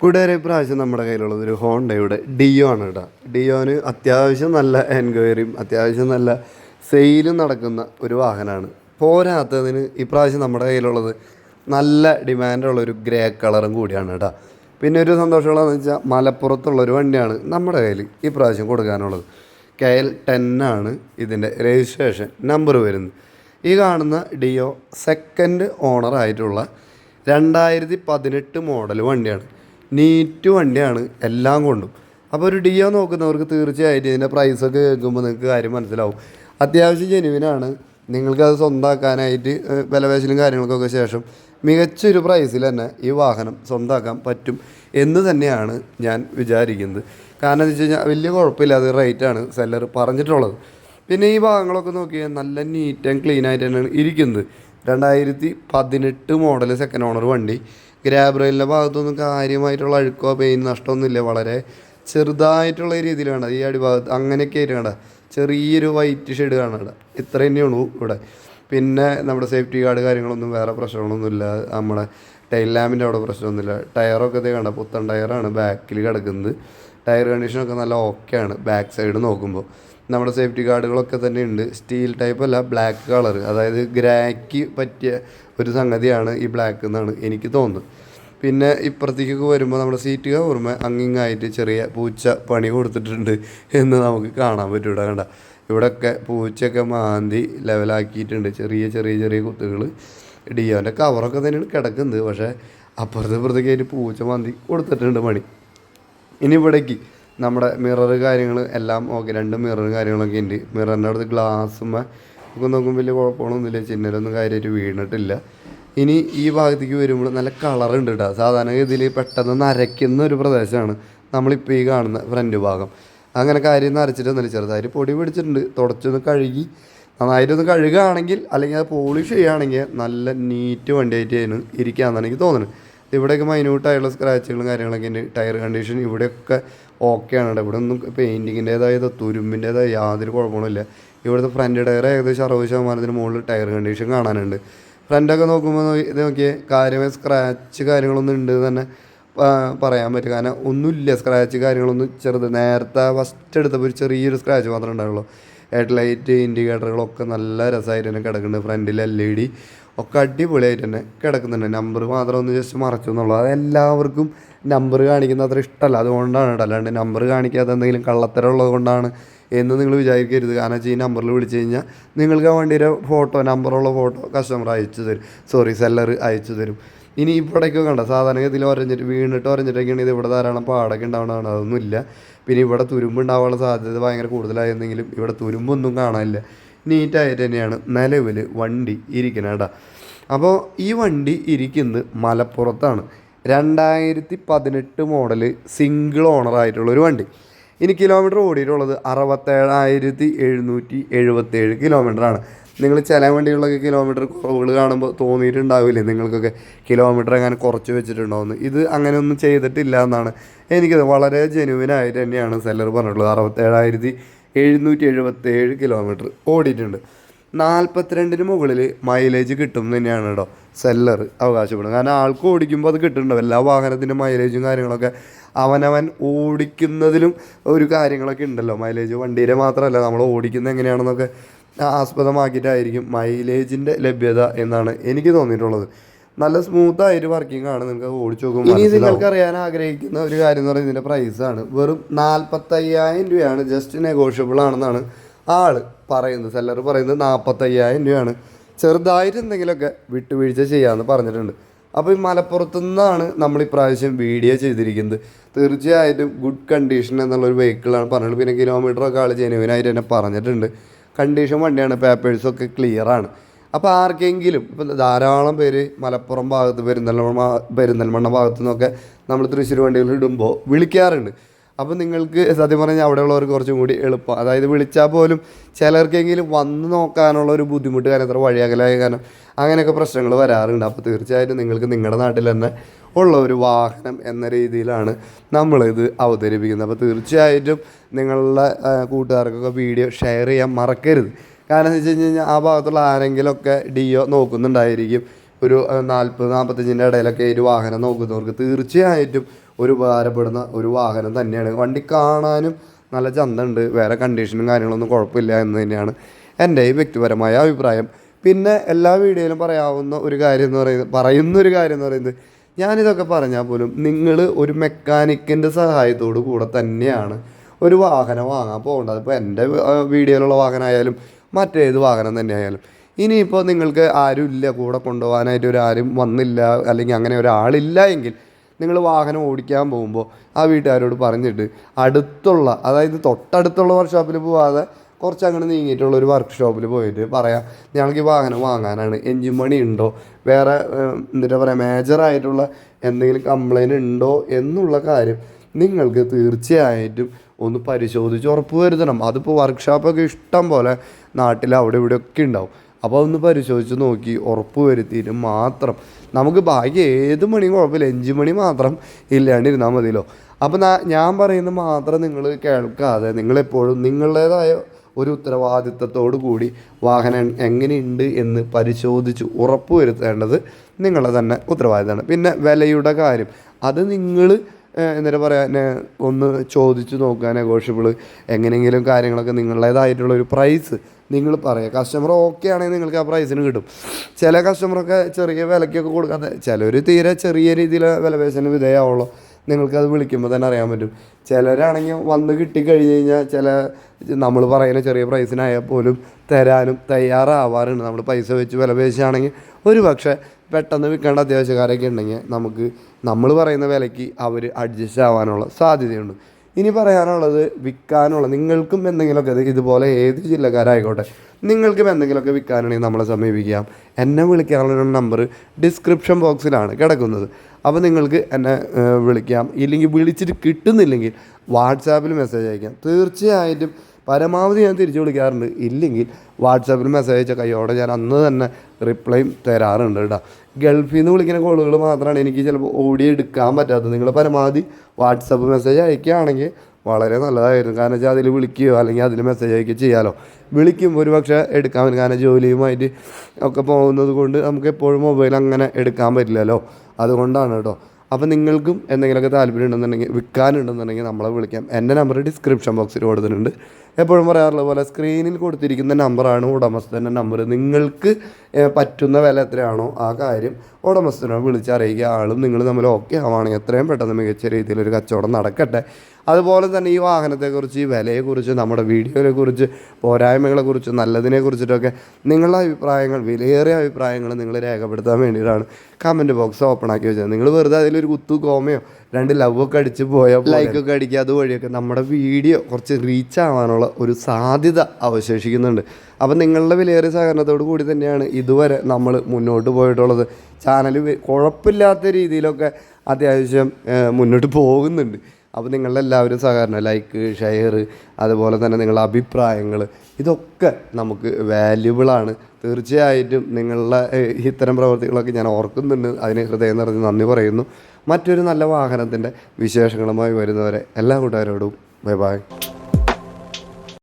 കൂട്ടുകാരെ പ്രാവശ്യം നമ്മുടെ കയ്യിലുള്ളത് ഒരു ഹോണ്ടയുടെ ഡിയോ ആണ് കേട്ടോ ഡിയോന് അത്യാവശ്യം നല്ല എൻക്വയറിയും അത്യാവശ്യം നല്ല സെയിലും നടക്കുന്ന ഒരു വാഹനമാണ് പോരാത്തതിന് ഇപ്രാവശ്യം നമ്മുടെ കയ്യിലുള്ളത് നല്ല ഡിമാൻഡുള്ള ഒരു ഗ്രേ കളറും കൂടിയാണ് കേട്ടോ പിന്നെ ഒരു സന്തോഷമുള്ളതെന്ന് വെച്ചാൽ മലപ്പുറത്തുള്ള ഒരു വണ്ടിയാണ് നമ്മുടെ കയ്യിൽ ഇപ്രാവശ്യം കൊടുക്കാനുള്ളത്. കെ എൽ ടെൻ ആണ് ഇതിന്റെ രജിസ്ട്രേഷൻ നമ്പർ വരുന്നത്. ഈ കാണുന്ന ഡിയോ സെക്കൻഡ് ഓണറായിട്ടുള്ള രണ്ടായിരത്തി പതിനെട്ട് മോഡൽ വണ്ടിയാണ്. നീറ്റ് വണ്ടിയാണ് എല്ലാം കൊണ്ടും. അപ്പോൾ ഒരു ഡിയോ നോക്കുന്നവർക്ക് തീർച്ചയായിട്ടും ഇതിന്റെ പ്രൈസൊക്കെ കേൾക്കുമ്പോൾ നിങ്ങൾക്ക് കാര്യം മനസ്സിലാവും. അത്യാവശ്യം ജെനുവിനാണ് നിങ്ങൾക്കത് സ്വന്തമാക്കാനായിട്ട് വിലപേശലും കാര്യങ്ങൾക്കൊക്കെ ശേഷം മികച്ചൊരു പ്രൈസിൽ തന്നെ ഈ വാഹനം സ്വന്തമാക്കാൻ പറ്റും എന്ന് തന്നെയാണ് ഞാൻ വിചാരിക്കുന്നത്. കാരണം എന്ന് വെച്ച് കഴിഞ്ഞാൽ വലിയ കുഴപ്പമില്ലാതെ റേറ്റാണ് സെല്ലർ പറഞ്ഞിട്ടുള്ളത്. പിന്നെ ഈ ഭാഗങ്ങളൊക്കെ നോക്കിയാൽ നല്ല നീറ്റ് ആൻഡ് ക്ലീൻ ആയിട്ട് തന്നെയാണ് ഇരിക്കുന്നത്. രണ്ടായിരത്തി പതിനെട്ട് മോഡൽ സെക്കൻഡ് ഓണർ വണ്ടി. ഗ്രാബ് റെയിലിന്റെ ഭാഗത്തൊന്നും കാര്യമായിട്ടുള്ള അഴുക്കോ പെയിൻ നഷ്ടമൊന്നുമില്ല. വളരെ ചെറുതായിട്ടുള്ള രീതിയിൽ വേണ്ട ഈ അടിഭാഗത്ത് അങ്ങനെയൊക്കെ ആയിട്ട് വേണ്ട ചെറിയൊരു വൈറ്റ് ഷെയ്ഡ് കാണണ്ട ഇത്ര തന്നെയുള്ളൂ ഇവിടെ. പിന്നെ നമ്മുടെ സേഫ്റ്റി ഗാർഡ് കാര്യങ്ങളൊന്നും വേറെ പ്രശ്നങ്ങളൊന്നുമില്ല. നമ്മുടെ ടൈൽ ലാമ്പിന്റെ അവിടെ പ്രശ്നമൊന്നുമില്ല. ടയറൊക്കെ ഇതേ കണ്ട? പുത്തൻ ടയറാണ് ബാക്കിൽ കിടക്കുന്നത്. ടയർ കണ്ടീഷനൊക്കെ നല്ല ഓക്കെയാണ് ബാക്ക് സൈഡ് നോക്കുമ്പോൾ നമ്മുടെ സേഫ്റ്റി ഗാർഡുകളൊക്കെ തന്നെ ഉണ്ട്. സ്റ്റീൽ ടൈപ്പ് അല്ല ബ്ലാക്ക് കളർ അതായത് ഗ്രാക്ക് പറ്റിയ ഒരു സംഗതിയാണ് ഈ ബ്ലാക്ക് എന്നാണ് എനിക്ക് തോന്നുന്നത്. പിന്നെ ഇപ്പുറത്തേക്കൊക്കെ വരുമ്പോൾ നമ്മുടെ സീറ്റ് കവർമ അങ്ങിങ്ങായിട്ട് ചെറിയ പൂച്ച പണി കൊടുത്തിട്ടുണ്ട് എന്ന് നമുക്ക് കാണാൻ പറ്റും ഇവിടെ കണ്ട. ഇവിടെയൊക്കെ പൂച്ചയൊക്കെ മാന്തി ലെവലാക്കിയിട്ടുണ്ട് ചെറിയ ചെറിയ ചെറിയ കുത്തുകൾ ഡിയോന്റെ കവറൊക്കെ തന്നെയാണ് കിടക്കുന്നത്. പക്ഷേ അപ്പുറത്തെ ഇപ്പുറത്തേക്ക് അതിന് പൂച്ച മാന്തി കൊടുത്തിട്ടുണ്ട് പണി. ഇനി ഇവിടേക്ക് നമ്മുടെ മിറർ കാര്യങ്ങൾ എല്ലാം ഓക്കെ രണ്ട് മിറർ കാര്യങ്ങളൊക്കെ ഉണ്ട്. മിററിന്റെ അടുത്ത് ഗ്ലാസ്സുമ്മ ഒക്കെ നോക്കുമ്പോൾ വലിയ കുഴപ്പമൊന്നുമില്ല ചിന്നലൊന്നും കാര്യമായിട്ട് വീണിട്ടില്ല. ഇനി ഈ ഭാഗത്തേക്ക് വരുമ്പോൾ നല്ല കളർ ഉണ്ട് കേട്ടോ സാധാരണ ഇതിൽ പെട്ടെന്ന് നരയ്ക്കുന്ന ഒരു പ്രദേശമാണ് നമ്മളിപ്പോൾ ഈ കാണുന്ന ഫ്രണ്ട് ഭാഗം. അങ്ങനെ കാര്യം നല്ല ചെറുതായിട്ട് പൊടി പിടിച്ചിട്ടുണ്ട്. തുടച്ചൊന്ന് കഴുകി നന്നായിട്ട് ഒന്ന് കഴുകുകയാണെങ്കിൽ അല്ലെങ്കിൽ അത് പോളിഷ് ചെയ്യുകയാണെങ്കിൽ നല്ല നീറ്റ് വണ്ടിയായിട്ടാണ് ഇരിക്കുകയെന്നാണ് എനിക്ക് തോന്നുന്നത്. ഇവിടെയൊക്കെ മൈന്യൂട്ടായുള്ള സ്ക്രാച്ചുകളും കാര്യങ്ങളൊക്കെ ഉണ്ട്. ടയർ കണ്ടീഷൻ ഇവിടെയൊക്കെ ഓക്കെയാണ് ഇവിടെ ഒന്നും പെയിന്റിങ്ങിന്റേതായ തുരുമ്പിന്റേതായ യാതൊരു കുഴപ്പമൊന്നുമില്ല ഇവിടുത്തെ ഫ്രണ്ട് ടയർ ഏകദേശം അറുപത് ശതമാനത്തിന് മുകളിൽ ടയർ കണ്ടീഷൻ കാണാനുണ്ട്. ഫ്രണ്ടൊക്കെ നോക്കുമ്പോൾ ഇത് നോക്കിയേ കാര്യമായ സ്ക്രാച്ച് കാര്യങ്ങളൊന്നും ഉണ്ട് തന്നെ പറയാൻ പറ്റും. കാരണം ഒന്നുമില്ല സ്ക്രാച്ച് കാര്യങ്ങളൊന്നും ചെറുത്. നേരത്തെ ഫസ്റ്റ് എടുത്തപ്പോൾ ഒരു ചെറിയൊരു സ്ക്രാച്ച് മാത്രമേ ഉണ്ടാവുള്ളൂ. ഹെഡ് ലൈറ്റ് ഇൻഡിക്കേറ്ററുകളൊക്കെ നല്ല രസമായിട്ട് തന്നെ കിടക്കുന്നുണ്ട്. ഫ്രണ്ടിൽ എൽ ഇ ഡി ഒക്കെ അടിപൊളിയായിട്ട് തന്നെ കിടക്കുന്നുണ്ട്. നമ്പർ മാത്രം ഒന്ന് ജസ്റ്റ് മറച്ചു എന്നുള്ളൂ. അത് എല്ലാവർക്കും നമ്പർ കാണിക്കുന്ന അത്ര ഇഷ്ടമല്ല അതുകൊണ്ടാണ് കേട്ടോ അല്ലാണ്ട് നമ്പർ കാണിക്കാത്ത എന്തെങ്കിലും കള്ളത്തരം ഉള്ളതുകൊണ്ടാണ് എന്ന് നിങ്ങൾ വിചാരിക്കരുത്. കാരണം വെച്ചാൽ ഈ നമ്പറിൽ വിളിച്ചു കഴിഞ്ഞാൽ നിങ്ങൾക്ക് ആ വണ്ടിയുടെ ഫോട്ടോ നമ്പറുള്ള ഫോട്ടോ കസ്റ്റമർ അയച്ചു തരും. സോറി സെല്ലർ അയച്ചു തരും. ഇനി ഇവിടേക്ക് കണ്ട? സാധാരണ ഇതിൽ ഒരഞ്ഞിട്ട് വീണിട്ട് ഒരഞ്ഞിട്ടൊക്കെയാണ് ഇത് ഇവിടെ ധാരാളം പാടൊക്കെ ഉണ്ടാവണതാണ് അതൊന്നുമില്ല. പിന്നെ ഇവിടെ തുരുമ്പ് ഉണ്ടാവാനുള്ള സാധ്യത ഭയങ്കര കൂടുതലായിരുന്നെങ്കിലും ഇവിടെ തുരുമ്പൊന്നും കാണാനില്ല. നീറ്റായിട്ട് തന്നെയാണ് നിലവിൽ വണ്ടി ഇരിക്കണം കേട്ടോ അപ്പോൾ ഈ വണ്ടി ഇരിക്കുന്നത് മലപ്പുറത്താണ്. രണ്ടായിരത്തി പതിനെട്ട് മോഡൽ സിംഗിൾ ഓണർ ആയിട്ടുള്ള ഒരു വണ്ടി. ഇനി കിലോമീറ്റർ ഓടിയിട്ടുള്ളത് അറുപത്തേഴായിരത്തി എഴുന്നൂറ്റി എഴുപത്തേഴ് കിലോമീറ്ററാണ് നിങ്ങൾ ചില വണ്ടികളിലൊക്കെ കിലോമീറ്റർ കുറവുകൾ കാണുമ്പോൾ തോന്നിയിട്ടുണ്ടാവില്ലേ? നിങ്ങൾക്കൊക്കെ കിലോമീറ്റർ അങ്ങനെ കുറച്ച് വെച്ചിട്ടുണ്ടാവുന്നു ഇത് അങ്ങനെയൊന്നും ചെയ്തിട്ടില്ല എന്നാണ് എനിക്കത് വളരെ ജെനുവിനായിട്ട് തന്നെയാണ് സെല്ലർ പറഞ്ഞിട്ടുള്ളത്. അറുപത്തേഴായിരത്തി എഴുന്നൂറ്റി എഴുപത്തേഴ് കിലോമീറ്റർ ഓടിയിട്ടുണ്ട്. നാൽപ്പത്തിരണ്ടിന് മുകളിൽ മൈലേജ് കിട്ടും തന്നെയാണ് കേട്ടോ. സെല്ലർ അവകാശപ്പെടുന്നത്. കാരണം ആൾക്ക് ഓടിക്കുമ്പോൾ അത് കിട്ടുന്നുണ്ടാവും. എല്ലാ വാഹനത്തിന്റെ മൈലേജും കാര്യങ്ങളൊക്കെ അവനവൻ ഓടിക്കുന്നതിലും ഒരു കാര്യങ്ങളൊക്കെ ഉണ്ടല്ലോ. മൈലേജ് വണ്ടിയിലെ മാത്രമല്ല നമ്മൾ ഓടിക്കുന്നത് എങ്ങനെയാണെന്നൊക്കെ ആസ്പദമാക്കിയിട്ടായിരിക്കും മൈലേജിന്റെ ലഭ്യത എന്നാണ് എനിക്ക് തോന്നിയിട്ടുള്ളത്. നല്ല സ്മൂത്ത് ആയിട്ട് വർക്കിംഗ് ആണ്. നിങ്ങൾക്ക് ഓടിച്ചു നോക്കുമ്പോൾ ഇനി നിങ്ങൾക്ക് അറിയാൻ ആഗ്രഹിക്കുന്ന ഒരു കാര്യം എന്ന് പറയുന്നത് ഇതിന്റെ പ്രൈസാണ് വെറും നാൽപ്പത്തയ്യായിരം രൂപയാണ്. ജസ്റ്റ് നെഗോഷ്യബിൾ ആണെന്നാണ് ആൾ പറയുന്നത് സെല്ലർ പറയുന്നത് നാൽപ്പത്തയ്യായിരം രൂപയാണ്. ചെറുതായിട്ട് എന്തെങ്കിലുമൊക്കെ വിട്ടുവീഴ്ച ചെയ്യാമെന്ന് പറഞ്ഞിട്ടുണ്ട്. അപ്പോൾ ഈ മലപ്പുറത്തു നിന്നാണ് നമ്മൾ ഇപ്രാവശ്യം വീഡിയോ ചെയ്തിരിക്കുന്നത്. തീർച്ചയായിട്ടും ഗുഡ് കണ്ടീഷൻ എന്നുള്ളൊരു വെഹിക്കിളാണ് പറഞ്ഞത്. പിന്നെ കിലോമീറ്ററൊക്കെ ആൾ ജെനുവിനായിട്ട് തന്നെ പറഞ്ഞിട്ടുണ്ട്. കണ്ടീഷൻ വണ്ടിയാണ് പേപ്പേഴ്സൊക്കെ ക്ലിയറാണ് അപ്പോൾ ആർക്കെങ്കിലും ഇപ്പം ധാരാളം പേര് മലപ്പുറം ഭാഗത്ത് പെരിന്തൽമണ്ണ പെരിന്തൽമണ്ണ ഭാഗത്തു നിന്നൊക്കെ നമ്മൾ തൃശ്ശൂർ വണ്ടികൾ ഇടുമ്പോൾ വിളിക്കാറുണ്ട്. അപ്പോൾ നിങ്ങൾക്ക് സത്യം പറഞ്ഞാൽ അവിടെയുള്ളവർക്ക് കുറച്ചും കൂടി എളുപ്പം. അതായത് വിളിച്ചാൽ പോലും ചിലർക്കെങ്കിലും വന്ന് നോക്കാനുള്ള ഒരു ബുദ്ധിമുട്ട് കാരണം എത്ര വഴിയകലായ കാരണം അങ്ങനെയൊക്കെ പ്രശ്നങ്ങൾ വരാറുണ്ട്. അപ്പോൾ തീർച്ചയായിട്ടും നിങ്ങൾക്ക് നിങ്ങളുടെ നാട്ടിൽ തന്നെ ഉള്ള ഒരു വാഹനം എന്ന രീതിയിലാണ് നമ്മളിത് അവതരിപ്പിക്കുന്നത്. അപ്പോൾ തീർച്ചയായിട്ടും നിങ്ങളുടെ കൂട്ടുകാർക്കൊക്കെ വീഡിയോ ഷെയർ ചെയ്യാൻ മറക്കരുത്. കാരണം എന്ന് വെച്ച് കഴിഞ്ഞാൽ ആ ഭാഗത്തുള്ള ആരെങ്കിലുമൊക്കെ ഡിയോ നോക്കുന്നുണ്ടായിരിക്കും. ഒരു നാൽപ്പത് നാൽപ്പത്തഞ്ചിന്റെ ഇടയിലൊക്കെ ഒരു വാഹനം നോക്കുന്നവർക്ക് തീർച്ചയായിട്ടും ഒരു ഉപകാരപ്പെടുന്ന ഒരു വാഹനം തന്നെയാണ്. വണ്ടി കാണാനും നല്ല ചന്തമുണ്ട് വേറെ കണ്ടീഷനും കാര്യങ്ങളൊന്നും കുഴപ്പമില്ല എന്ന് തന്നെയാണ് എന്റെ ഈ വ്യക്തിപരമായ അഭിപ്രായം. പിന്നെ എല്ലാ വീഡിയോയിലും പറയാവുന്ന ഒരു കാര്യം എന്ന് പറയുന്നത് പറയുന്ന ഒരു കാര്യം എന്ന് പറയുന്നത് ഞാനിതൊക്കെ പറഞ്ഞാൽ പോലും നിങ്ങൾ ഒരു മെക്കാനിക്കിന്റെ സഹായത്തോടു കൂടെ തന്നെയാണ് ഒരു വാഹനം വാങ്ങാൻ പോകേണ്ടത്. ഇപ്പോൾ എന്റെ വീഡിയോയിലുള്ള വാഹനമായാലും മറ്റേത് വാഹനം തന്നെ ആയാലും ഇനിയിപ്പോൾ നിങ്ങൾക്ക് ആരും ഇല്ല കൂടെ കൊണ്ടുപോകാനായിട്ട് ഒരു ആരും വന്നില്ല അല്ലെങ്കിൽ അങ്ങനെ ഒരാളില്ല എങ്കിൽ നിങ്ങൾ വാഹനം ഓടിക്കാൻ പോകുമ്പോൾ ആ വീട്ടുകാരോട് പറഞ്ഞിട്ട് അടുത്തുള്ള അതായത് തൊട്ടടുത്തുള്ള വർക്ക്ഷോപ്പിൽ പോവാതെ കുറച്ച് അങ്ങനെ നീങ്ങിയിട്ടുള്ള ഒരു വർക്ക്ഷോപ്പിൽ പോയിട്ട് പറയാം ഞങ്ങൾക്ക് ഈ വാഹനം വാങ്ങാനാണ്. എൻജിൻ പണി ഉണ്ടോ? വേറെ എന്താ പറയുക മേജറായിട്ടുള്ള എന്തെങ്കിലും കംപ്ലൈന്റ് ഉണ്ടോ? എന്നുള്ള കാര്യം നിങ്ങൾക്ക് തീർച്ചയായിട്ടും ഒന്ന് പരിശോധിച്ച് ഉറപ്പ് വരുത്തണം. അതിപ്പോൾ വർക്ക്ഷോപ്പൊക്കെ ഇഷ്ടം പോലെ നാട്ടിൽ അവിടെ ഇവിടെയൊക്കെ ഉണ്ടാവും. അപ്പോൾ ഒന്ന് പരിശോധിച്ച് നോക്കി ഉറപ്പ് വരുത്തിയിട്ട് മാത്രം. നമുക്ക് ബാക്കി ഏത് മണിയും കുഴപ്പമില്ല. അഞ്ച് മണി മാത്രം ഇല്ലാണ്ടിരുന്നാൽ മതിയല്ലോ. അപ്പോൾ ഞാൻ പറയുന്നത് മാത്രം നിങ്ങൾ കേൾക്കാതെ നിങ്ങളെപ്പോഴും നിങ്ങളുടേതായ ഒരു ഉത്തരവാദിത്തത്തോടു കൂടി വാഹനം എങ്ങനെയുണ്ട് എന്ന് പരിശോധിച്ച് ഉറപ്പ് വരുത്തേണ്ടത് നിങ്ങളുടെ തന്നെ ഉത്തരവാദിത്തമാണ്. പിന്നെ വിലയുടെ കാര്യം. അത് നിങ്ങൾ എന്താ പറയുക ഒന്ന് ചോദിച്ച് നോക്കുക നെഗോഷ്യബിൾ എങ്ങനെയെങ്കിലും കാര്യങ്ങളൊക്കെ നിങ്ങളുടേതായിട്ടുള്ള ഒരു പ്രൈസ് നിങ്ങൾ പറയുക കസ്റ്റമർ ഓക്കെ ആണെങ്കിൽ നിങ്ങൾക്ക് ആ പ്രൈസിന് കിട്ടും. ചില കസ്റ്റമറൊക്കെ ചെറിയ വിലയ്ക്കൊക്കെ കൊടുക്കാൻ ചിലർ തീരെ ചെറിയ രീതിയിൽ വില പേശന് വിധേയമാവുള്ളൂ നിങ്ങൾക്കത് വിളിക്കുമ്പോൾ തന്നെ അറിയാൻ പറ്റും. ചിലരാണെങ്കിൽ വന്ന് കിട്ടിക്കഴിഞ്ഞ് കഴിഞ്ഞാൽ ചില നമ്മൾ പറയുന്ന ചെറിയ പ്രൈസിനായാൽ പോലും തരാനും തയ്യാറാവാറുണ്ട്. നമ്മൾ പൈസ വെച്ച് വില പേശുകയാണെങ്കിൽ ഒരു പക്ഷേ പെട്ടെന്ന് വിൽക്കേണ്ട അത്യാവശ്യക്കാരൊക്കെ ഉണ്ടെങ്കിൽ നമുക്ക് നമ്മൾ പറയുന്ന വിലയ്ക്ക് അവർ അഡ്ജസ്റ്റ് ആവാനുള്ള സാധ്യതയുണ്ട്. ഇനി പറയാനുള്ളത് വിൽക്കാനുള്ള നിങ്ങൾക്കും എന്തെങ്കിലുമൊക്കെ ഇത് ഇതുപോലെ ഏത് ജില്ലക്കാരായിക്കോട്ടെ നിങ്ങൾക്കും എന്തെങ്കിലുമൊക്കെ വിൽക്കാനാണെങ്കിൽ നമ്മളെ സമീപിക്കാം. എന്നെ വിളിക്കാനുള്ള നമ്പർ ഡിസ്ക്രിപ്ഷൻ ബോക്സിലാണ് കിടക്കുന്നത്. അപ്പോൾ നിങ്ങൾക്ക് എന്നെ വിളിക്കാം. ഇല്ലെങ്കിൽ വിളിച്ചിട്ട് കിട്ടുന്നില്ലെങ്കിൽ വാട്സാപ്പിൽ മെസ്സേജ് അയക്കാം. തീർച്ചയായിട്ടും പരമാവധി ഞാൻ തിരിച്ചു വിളിക്കാറുണ്ട്. ഇല്ലെങ്കിൽ വാട്സാപ്പിൽ മെസ്സേജ് അയച്ച കൈയോടെ ഞാൻ അന്ന് തന്നെ റിപ്ലൈയും തരാറുണ്ട് കേട്ടോ. ഗൾഫിൽ നിന്ന് വിളിക്കുന്ന കോളുകൾ മാത്രമാണ് എനിക്ക് ചിലപ്പോൾ ഓടി എടുക്കാൻ പറ്റാത്തത്. നിങ്ങൾ പരമാവധി വാട്സപ്പ് മെസ്സേജ് അയക്കുകയാണെങ്കിൽ വളരെ നല്ലതായിരുന്നു. കാരണം വെച്ചാൽ അതിൽ വിളിക്കുകയോ അല്ലെങ്കിൽ അതിൽ മെസ്സേജ് അയക്കുകയോ ചെയ്യാമല്ലോ വിളിക്കുമ്പോൾ ഒരു പക്ഷേ എടുക്കാൻ പറ്റും കാരണം ജോലിയുമായിട്ട് ഒക്കെ പോകുന്നത് കൊണ്ട് നമുക്ക് എപ്പോഴും മൊബൈൽ അങ്ങനെ എടുക്കാൻ പറ്റില്ലല്ലോ. അതുകൊണ്ടാണ് കേട്ടോ അപ്പോൾ നിങ്ങൾക്കും എന്തെങ്കിലുമൊക്കെ താല്പര്യം ഉണ്ടെന്നുണ്ടെങ്കിൽ വിൽക്കാനുണ്ടെന്നുണ്ടെങ്കിൽ നമ്മളെ വിളിക്കാം. എന്റെ നമ്പർ ഡിസ്ക്രിപ്ഷൻ ബോക്സിൽ കൊടുത്തിട്ടുണ്ട്. എപ്പോഴും പറയാറുള്ള പോലെ സ്ക്രീനിൽ കൊടുത്തിരിക്കുന്ന നമ്പറാണ് ഉടമസ്ഥന്റെ നമ്പർ നിങ്ങൾക്ക് പറ്റുന്ന വില എത്രയാണോ ആ കാര്യം ഉടമസ്ഥനെ വിളിച്ചറിയിക്കുക. ആളും നിങ്ങൾ തമ്മിൽ ഓക്കെ ആവുകയാണെങ്കിൽ എത്രയും പെട്ടെന്ന് മികച്ച രീതിയിലൊരു കച്ചവടം നടക്കട്ടെ. അതുപോലെ തന്നെ ഈ വാഹനത്തെക്കുറിച്ച് ഈ വിലയെക്കുറിച്ച് നമ്മുടെ വീഡിയോയെക്കുറിച്ച് പോരായ്മകളെക്കുറിച്ച് നല്ലതിനെക്കുറിച്ചിട്ടൊക്കെ നിങ്ങളുടെ അഭിപ്രായങ്ങൾ വിലയേറിയ അഭിപ്രായങ്ങൾ നിങ്ങൾ രേഖപ്പെടുത്താൻ വേണ്ടിയിട്ടാണ് കമന്റ് ബോക്സ് ഓപ്പൺ ആക്കി വെച്ചത്. നിങ്ങൾ വെറുതെ അതിലൊരു കുത്തു കോമയോ രണ്ട് ലവൊക്കെ അടിച്ച് പോയാൽ ലൈക്കൊക്കെ അടിക്കുക അതുവഴിയൊക്കെ നമ്മുടെ വീഡിയോ കുറച്ച് റീച്ച് ആവാനുള്ള ഒരു സാധ്യത അവശേഷിക്കുന്നുണ്ട്. അപ്പം നിങ്ങളുടെ വിലയേറിയ സഹകരണത്തോടു കൂടി തന്നെയാണ് ഇതുവരെ നമ്മൾ മുന്നോട്ട് പോയിട്ടുള്ളത്. ചാനൽ കുഴപ്പമില്ലാത്ത രീതിയിലൊക്കെ അത്യാവശ്യം മുന്നോട്ട് പോകുന്നുണ്ട്. അപ്പോൾ നിങ്ങളെല്ലാവരും സഹകരണം ലൈക്ക് ഷെയർ അതുപോലെ തന്നെ നിങ്ങളുടെ അഭിപ്രായങ്ങൾ ഇതൊക്കെ നമുക്ക് വാല്യുബിളാണ് തീർച്ചയായിട്ടും നിങ്ങളുടെ ഇത്തരം പ്രവർത്തികളൊക്കെ ഞാൻ ഓർക്കുന്നുണ്ട്. അതിന് ഹൃദയം നിറഞ്ഞ് നന്ദി പറയുന്നു. മറ്റൊരു നല്ല വാഹനത്തിന്റെ വിശേഷങ്ങളുമായി വരുന്നവരെ എല്ലാ കൂട്ടുകാരോടും ബൈ ബൈ